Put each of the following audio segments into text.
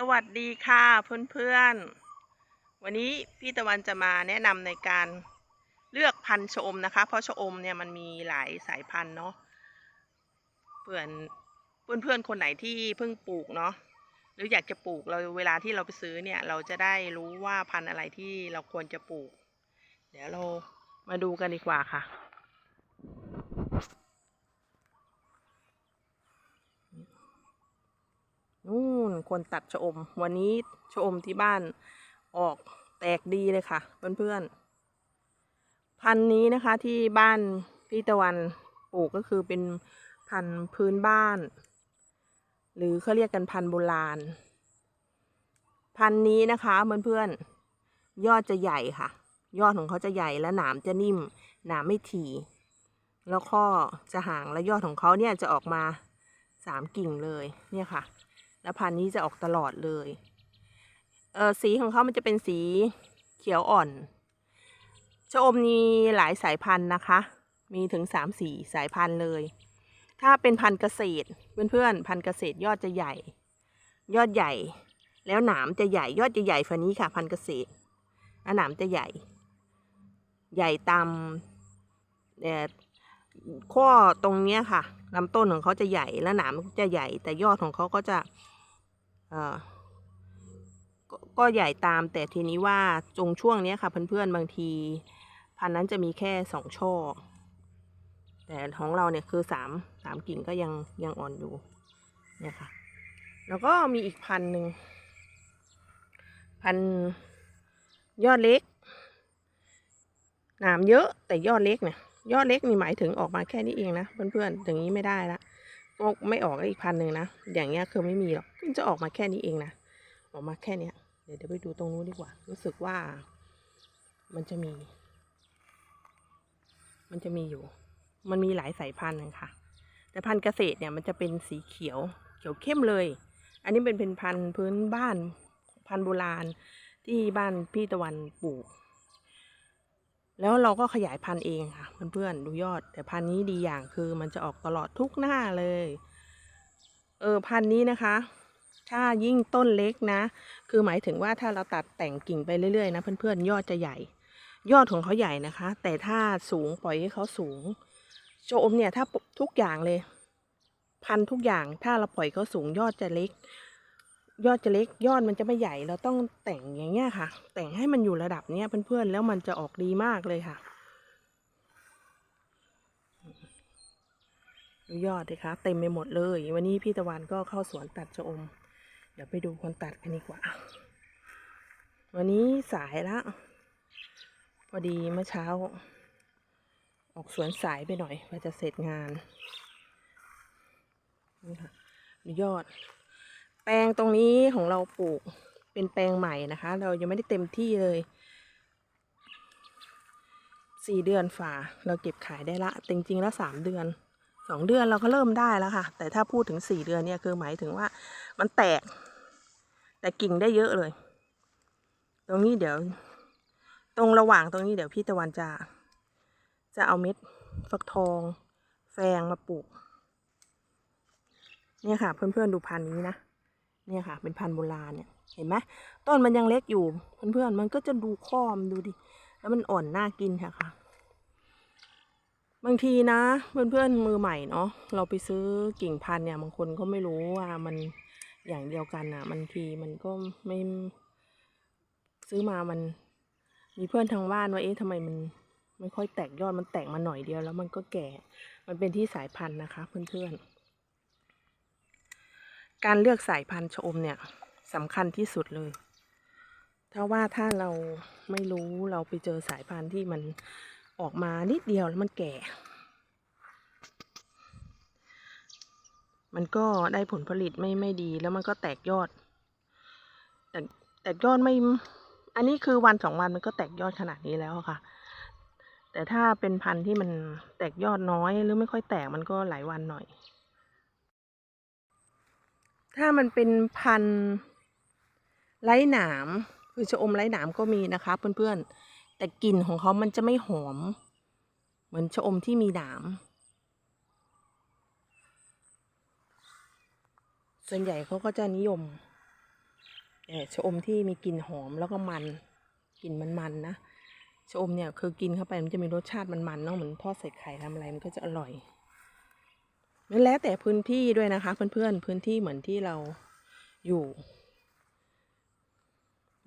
สวัสดีค่ะเพื่อนๆ วันนี้พี่ตะวันจะมาแนะนำในการเลือกพันธุ์ชะอมนะคะ เพราะชะอมเนี่ยมันมีหลายสายพันธุ์เนาะเพื่อนเพื่อนๆคนไหนที่เพิ่งปลูกเนาะหรืออยากจะปลูกเราเวลาที่เราไปซื้อเนี่ยเราจะได้รู้ว่าพันธุ์อะไรที่เราควรจะปลูก เดี๋ยวเรามาดูกันดีกว่าค่ะ นู่นคนตัดชะอม วันนี้ชะอมที่บ้านออกแตกดีเลยค่ะ เพื่อนๆ พันนี้นะคะที่บ้านพี่ตะวันปลูกก็คือเป็นพันธุ์พื้นบ้าน หรือเขาเรียกกันพันธุ์โบราณ พันนี้นะคะเพื่อนๆ ยอดจะใหญ่ค่ะ ยอดของเขาจะใหญ่และหนามจะนิ่ม หนามไม่ถี่ แล้วข้อจะห่างและยอดของเขาเนี่ยจะออกมาสามกิ่งเลยเนี่ยค่ะ แล้วพันธุ์นี้จะออกตลอดเลยเออสีของเขามันจะเป็นสีเขียวอ่อนชะอมมีหลายสายพันธุ์นะคะ มีถึงสามสี่สายพันธุ์เลย ถ้าเป็นพันธุ์เกษตรเพื่อนๆพันธุ์เกษตรยอดจะใหญ่ ยอดใหญ่ แล้วหนามจะใหญ่ยอดจะใหญ่ฝันนี้ค่ะ พันธุ์เกษตรแล้วหนามจะใหญ่ ใหญ่ตามแต่ข้อตรงเนี้ยค่ะ ลำต้นของเขาจะใหญ่แล้วหนามจะใหญ่ แต่ยอดของเขาก็จะก็ใหญ่ตาม แต่ทีนี้ว่าจงช่วงนี้ค่ะเพื่อนๆบางที พันธุ์นั้นจะมีแค่สองช่อ แต่ของเราเนี่ยคือสามสามกิ่งก็ยังยังอ่อนอยู่เนี่ยค่ะ แล้วก็มีอีกพันธุ์หนึ่งพันธุ์ยอดเล็กหนามเยอะแต่ยอดเล็กเนี่ย ยอดเล็กนี่หมายถึงออกมาแค่นี้เองนะเพื่อนๆอย่างนี้ไม่ได้ละก็ไม่ออกอีกพันหนึ่งนะอย่างเงี้ยคือไม่มีหรอกมันจะออกมาแค่นี้เองนะออกมาแค่เนี้ยเดี๋ยวเดี๋ยวไปดูตรงนู้นดีกว่า รู้สึกว่า มันจะมี มันจะมีอยู่ มันมีหลายสายพันธุ์นะคะ แต่พันธุ์เกษตรเนี่ยมันจะเป็นสีเขียว เขียวเข้มเลย อันนี้เป็นเป็นพันธุ์พื้นบ้านพันธุ์โบราณที่บ้านพี่ตะวันปลูก แล้วเราก็ขยายพันธุ์เองค่ะเพื่อนๆดูยอด แต่พันธุ์นี้ดีอย่างคือมันจะออกตลอดทุกหน้าเลย เออพันธุ์นี้นะคะ ถ้ายิ่งต้นเล็กนะ คือหมายถึงว่าถ้าเราตัดแต่งกิ่งไปเรื่อยๆนะเพื่อนๆยอดจะใหญ่ ยอดของเขาใหญ่นะคะ แต่ถ้าสูงปล่อยให้เขาสูงโจมเนี่ยถ้าทุกอย่างเลย พันธุ์ทุกอย่างถ้าเราปล่อยเขาสูงยอดจะเล็ก ยอดจะเล็กยอดมันจะไม่ใหญ่เราต้องแต่งอย่างเงี้ยค่ะ แต่งให้มันอยู่ระดับเนี้ยเพื่อนๆแล้วมันจะออกดีมากเลยค่ะดูยอดเลยคะเต็มไปหมดเลย วันนี้พี่ตะวันก็เข้าสวนตัดชะอม เดี๋ยวไปดูคนตัดกันดีกว่า วันนี้สายละพอดีเมื่อเช้า ออกสวนสายไปหน่อยว่าจะเสร็จงานนี่ค่ะยอด แปลงตรงนี้ของเราปลูกเป็นแปลงใหม่นะคะ เรายังไม่ได้เต็มที่เลยสี่เดือนฝ่าเราเก็บขายได้ละจริงๆแล้วสามเดือนสองเดือนเราก็เริ่มได้แล้วค่ะ แต่ถ้าพูดถึงสี่เดือนเนี่ยคือหมายถึงว่ามันแตก แต่กิ่งได้เยอะเลย ตรงนี้เดี๋ยว ตรงระหว่างตรงนี้เดี๋ยวพี่ตะวันจะ จะเอาเม็ดฟักทอง แฟงมาปลูก เนี่ยค่ะ เพื่อนๆดูพันนี้นะ เนี่ยค่ะ เป็นพันธุ์โบราณเนี่ยเห็นไหมต้นมันยังเล็กอยู่เพื่อนๆมันก็จะดูค้อมดูดิแล้วมันอ่อนน่ากินค่ะค่ะ บางทีนะ เพื่อนๆมือใหม่เนาะเราไปซื้อกิ่งพันธุ์เนี่ยบางคนก็ไม่รู้ว่ามันอย่างเดียวกันอะบางทีมันก็ไม่ซื้อมามัน มีเพื่อนทางบ้านว่าเอ๊ะทำไมมันไม่ค่อยแตกยอดมันแตกมาหน่อยเดียวแล้วมันก็แก่ มันเป็นที่สายพันธุ์นะคะ เพื่อนๆ การเลือกสายพันธุ์ชะอมเนี่ยสำคัญที่สุดเลย ถ้าว่าถ้าเราไม่รู้เราไปเจอสายพันธุ์ที่มันออกมานิดเดียวแล้วมันแก่ มันก็ได้ผลผลิตไม่ไม่ดีแล้วมันก็แตกยอด แต่แตกยอดไม่ อันนี้คือวันสองวันมันก็แตกยอดขนาดนี้แล้วค่ะ แต่ถ้าเป็นพันธุ์ที่มันแตกยอดน้อยหรือไม่ค่อยแตกมันก็หลายวันหน่อย ถ้ามันเป็นพันธุ์ไร้หนามคือชะอมไร้หนามก็มีนะคะเพื่อนๆ แต่กลิ่นของเขามันจะไม่หอม เหมือนชะอมที่มีหนาม ส่วนใหญ่เขาก็จะนิยมแต่ชะอมที่มีกลิ่นหอมแล้วก็มันกลิ่นมันๆนะชะอมเนี่ยคือกินเข้าไปมันจะมีรสชาติมันๆเนาะเหมือนทอดใส่ไข่ทำอะไรมันก็จะอร่อย นั่นแล้วแต่พื้นที่ด้วยนะคะ เพื่อนๆพื้นที่เหมือนที่เราอยู่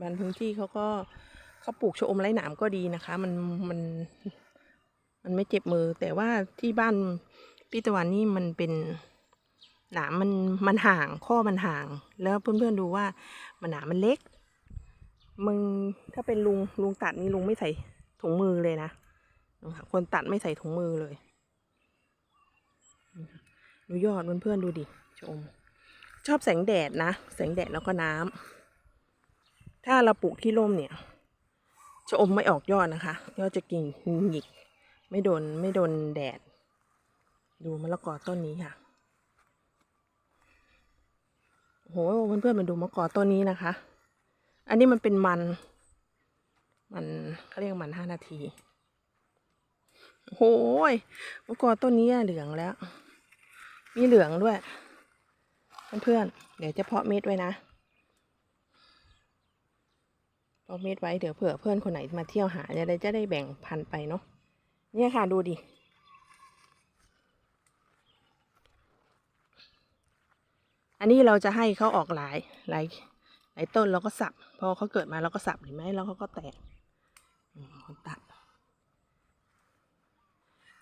บางพื้นที่เขาก็เขาปลูกชะอมไร้หนามก็ดีนะคะ มันมันมันไม่เจ็บมือ แต่ว่าที่บ้านพี่ตะวันนี่มันเป็นหนามมันมันห่างข้อมันห่าง แล้วเพื่อนๆดูว่ามันหนามมันเล็ก มึงถ้าเป็นลุงลุงตัดนี่ลุงไม่ใส่ถุงมือเลยนะนะคะคนตัดไม่ใส่ถุงมือเลย ดูยอดเพื่อนๆดูดิชม ชอบแสงแดดนะ แสงแดดแล้วก็น้ำถ้าเราปลูกที่ร่มเนี่ยชะอมไม่ออกยอดนะคะ ยอดจะกิ่งหงิก ไม่โดนไม่โดนแดด ดูมะละกอต้นนี้ค่ะโอ้โหเพื่อนๆมาดูมะละกอต้นนี้นะคะ อันนี้มันเป็นมัน มันเขาเรียกมันห้านาทีโอ้โหยมะละกอต้นนี้เหลืองแล้ว มีเหลืองด้วย เพื่อนๆ เดี๋ยวจะเพาะเม็ดไว้นะ เพาะเม็ดไว้เดี๋ยวเผื่อเพื่อนคนไหนมาเที่ยวหาจะได้จะได้แบ่งพันไปเนาะ เนี่ยค่ะดูดิ อันนี้เราจะให้เขาออกหลายหลายหลายต้นแล้วก็สับ พอเขาเกิดมาเราก็สับเห็นไหมแล้วเขาก็แตกตัด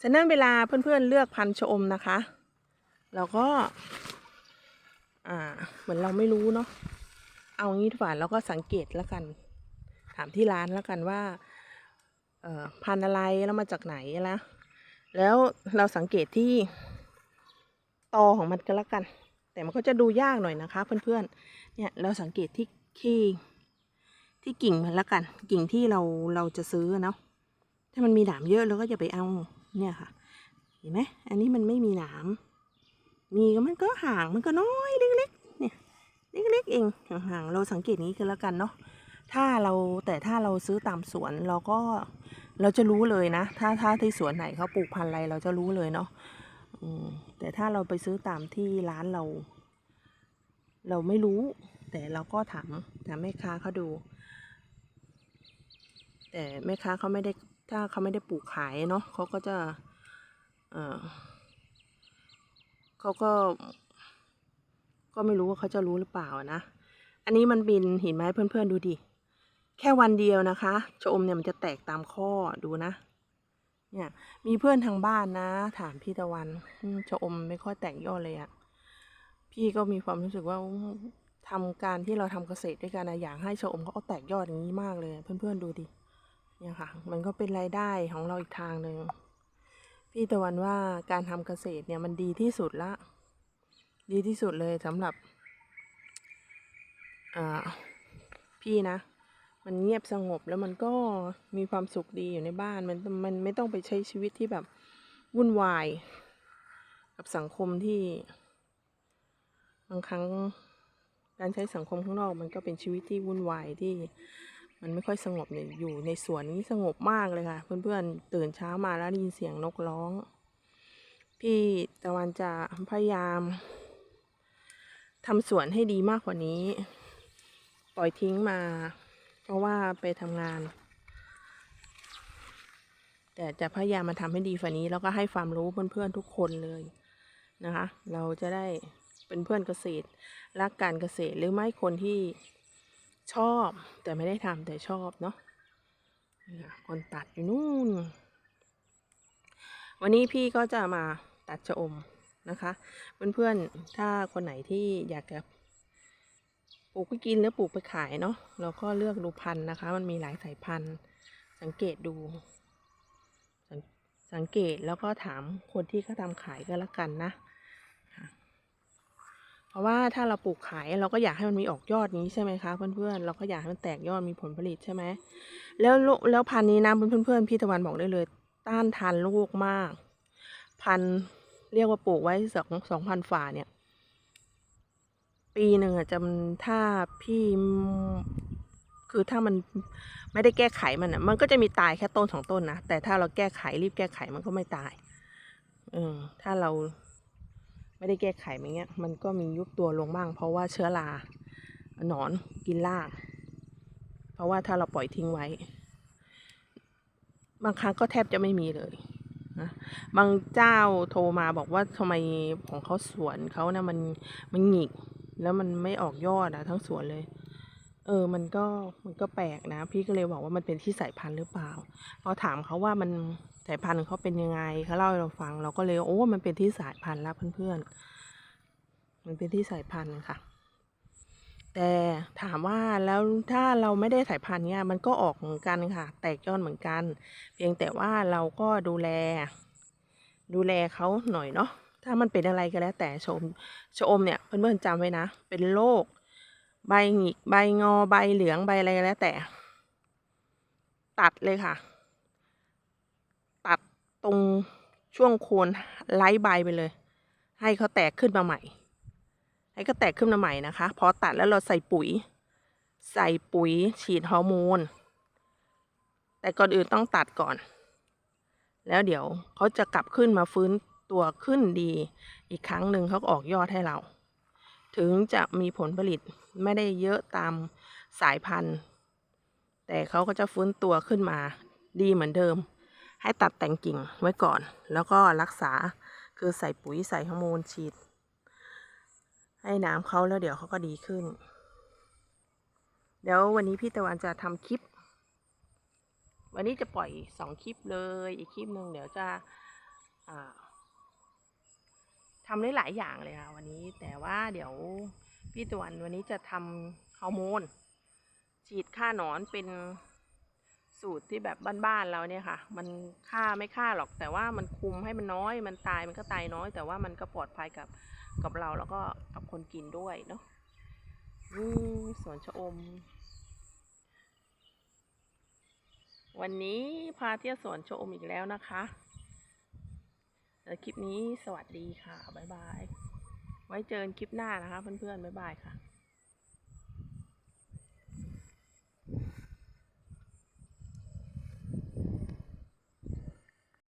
ฉะนั้นเวลาเพื่อนๆเลือกพันธุ์ชะอมนะคะ เราก็ อ่า เหมือนเราไม่รู้เนาะเอางี้ดีกว่าเราก็สังเกตแล้วกัน ถามที่ร้านแล้วกันว่า เอ่อพันอะไรแล้วมาจากไหนละแล้วเราสังเกตที่ตอของมันก็แล้วกัน แต่มันก็จะดูยากหน่อยนะคะ เพื่อนๆ เนี่ยเราสังเกตที่ที่ที่กิ่งมันแล้วกัน กิ่งที่เราเราจะซื้อเนาะถ้ามันมีหนามเยอะเราก็อย่าไปเอาเนี่ยค่ะ เห็นไหมอันนี้มันไม่มีหนาม มีมันก็ห่างมันก็น้อยเล็กๆเนี่ยเล็กๆเองห่างๆเราสังเกตนี้ก็แล้วกันเนาะถ้าเราแต่ถ้าเราซื้อตามสวนเราก็เราจะรู้เลยนะ ถ้าถ้าที่สวนไหนเขาปลูกพันธุ์อะไรเราจะรู้เลยเนาะแต่ถ้าเราไปซื้อตามที่ร้านเรา เราไม่รู้ แต่เราก็ถามถามแม่ค้าเขาดู แต่แม่ค้าเขาไม่ได้ถ้าเขาไม่ได้ปลูกขายเนาะเขาก็จะ เออ เขาก็ ก็ไม่รู้ว่าเขาจะรู้หรือเปล่านะ อันนี้มันบินเห็นไหมเพื่อนๆดูดิ แค่วันเดียวนะคะชะอมเนี่ยมันจะแตกตามข้อดูนะ เนี่ยมีเพื่อนทางบ้านนะ ถามพี่ตะวันชะอมไม่ค่อยแตกยอดเลยอะพี่ก็มีความรู้สึกว่าทำการที่เราทำเกษตรด้วยกันนะอยากให้ชะอมเขาเอาแตกยอดอย่างนี้มากเลย เพื่อนๆดูดิเนี่ยค่ะ มันก็เป็นรายได้ของเราอีกทางหนึ่ง พี่ตะวันว่าการทำเกษตรเนี่ยมันดีที่สุดละ ดีที่สุดเลยสำหรับพี่นะ มันเงียบสงบแล้วมันก็มีความสุขดีอยู่ในบ้านมันมันไม่ต้องไปใช้ชีวิตที่แบบวุ่นวาย กับสังคมที่ บางครั้งการใช้สังคมข้างนอกมันก็เป็นชีวิตที่วุ่นวายที่ มันไม่ค่อยสงบเนี่ยอยู่ในสวนนี้สงบมากเลยค่ะ เพื่อนๆตื่นเช้ามาแล้วได้ยินเสียงนกร้อง พี่ตะวันจะพยายามทำสวนให้ดีมากกว่านี้ ปล่อยทิ้งมา เพราะว่าไปทำงาน แต่จะพยายามมาทำให้ดีฝันนี้ แล้วก็ให้ความรู้เพื่อนๆทุกคนเลยนะคะ เราจะได้เป็นเพื่อนเกษตร รักการเกษตรหรือไม่คนที่ ชอบแต่ไม่ได้ทำแต่ชอบเนาะคนตัดอยู่นู่น วันนี้พี่ก็จะมาตัดชะอมนะคะเพื่อนๆถ้าคนไหนที่อยากจะปลูกไปกินหรือปลูกไปขายเนาะเราก็เลือกดูพันธุ์นะคะ มันมีหลายสายพันธุ์ สังเกตดู สังเกตแล้วก็ถามคนที่เขาทำขายก็แล้วกันนะ ราะว่าถ้าเราปลูกขายเราก็อยากให้มันมีออกยอดนี้ใช่ไหมคะเพื่อนๆเราก็อยากให้มันแตกยอดมีผลผลิตใช่ไหมแล้วแล้วพันธุ์นี้นะเพื่อนๆพี่ตะวันบอกได้เลย ต้านทานโรคมาก พันเรียกว่าปลูกไว้สองสองพันฝ่าเนี่ย ปีหนึ่งอะจะมันถ้าพี่คือถ้ามันไม่ได้แก้ไขมันอะมันก็จะมีตายแค่ต้นสองต้นนะแต่ถ้าเราแก้ไขรีบแก้ไขมันก็ไม่ตายเออถ้าเรา ไม่ได้แก้ไขมันเงี้ย มันก็มียุบตัวลงบ้าง เพราะว่าเชื้อราหนอนกินราก เพราะว่าถ้าเราปล่อยทิ้งไว้ บางครั้งก็แทบจะไม่มีเลยนะบางเจ้าโทรมาบอกว่าทำไมของเขาสวนเขานะมันมันหงิก แล้วมันไม่ออกยอดอะทั้งสวนเลย เออ มันก็มันก็แปลกนะ พี่ก็เลยบอกว่ามันเป็นที่สายพันธุ์หรือเปล่าพอถามเขาว่ามัน สายพันธุ์เขาเป็นยังไงเขาเล่าให้เราฟัง เราก็เลยโอ้มันเป็นที่สายพันธุ์แล้วเพื่อนๆ มันเป็นที่สายพันธุ์ค่ะ แต่ถามว่าแล้วถ้าเราไม่ได้สายพันธุ์เนี่ยมันก็ออกเหมือนกันค่ะ แตกยอดเหมือนกัน เพียงแต่ว่าเราก็ดูแล ดูแลเขาหน่อยเนาะถ้ามันเป็นอะไรก็แล้ว แต่ชมชมเนี่ยเพื่อนๆจำไว้นะ เป็นโรคใบหงิกใบงอใบเหลืองใบอะไรก็แล้วแต่ ตัดเลยค่ะ ตรงช่วงโคนไล่ใบไปเลย ให้เขาแตกขึ้นมาใหม่ ให้ก็แตกขึ้นมาใหม่นะคะ พอตัดแล้วเราใส่ปุ๋ย ใส่ปุ๋ยฉีดฮอร์โมน แต่ก่อนอื่นต้องตัดก่อน แล้วเดี๋ยวเขาจะกลับขึ้นมาฟื้นตัวขึ้นดี อีกครั้งหนึ่งเขาออกยอดให้เรา ถึงจะมีผลผลิตไม่ได้เยอะตามสายพันธุ์ แต่เขาก็จะฟื้นตัวขึ้นมาดีเหมือนเดิม ให้ตัดแต่งกิ่งไว้ก่อน แล้วก็รักษาคือใส่ปุ๋ยใส่ฮอร์โมนฉีด ให้น้ำเขาแล้วเดี๋ยวเขาก็ดีขึ้น เดี๋ยววันนี้พี่ตะวันจะทำคลิป วันนี้จะปล่อยสองคลิปเลย อีกคลิปหนึ่งเดี๋ยวจะทำได้หลายอย่างเลยค่ะวันนี้ แต่ว่าเดี๋ยวพี่ตะวันวันนี้จะทำฮอร์โมนฉีดฆ่าหนอนเป็น สูตรที่แบบบ้านๆเราเนี่ยค่ะ มันฆ่าไม่ฆ่าหรอก แต่ว่ามันคุมให้มันน้อย มันตายมันก็ตายน้อย แต่ว่ามันก็ปลอดภัยกับกับเราแล้วก็กับคนกินด้วยเนาะสวนชะอม วันนี้พาเที่ยวสวนชะอมอีกแล้วนะคะแล้วคลิปนี้สวัสดีค่ะ บ๊ายบาย ไว้เจอกันคลิปหน้านะคะ เพื่อนๆ บ๊ายบายค่ะ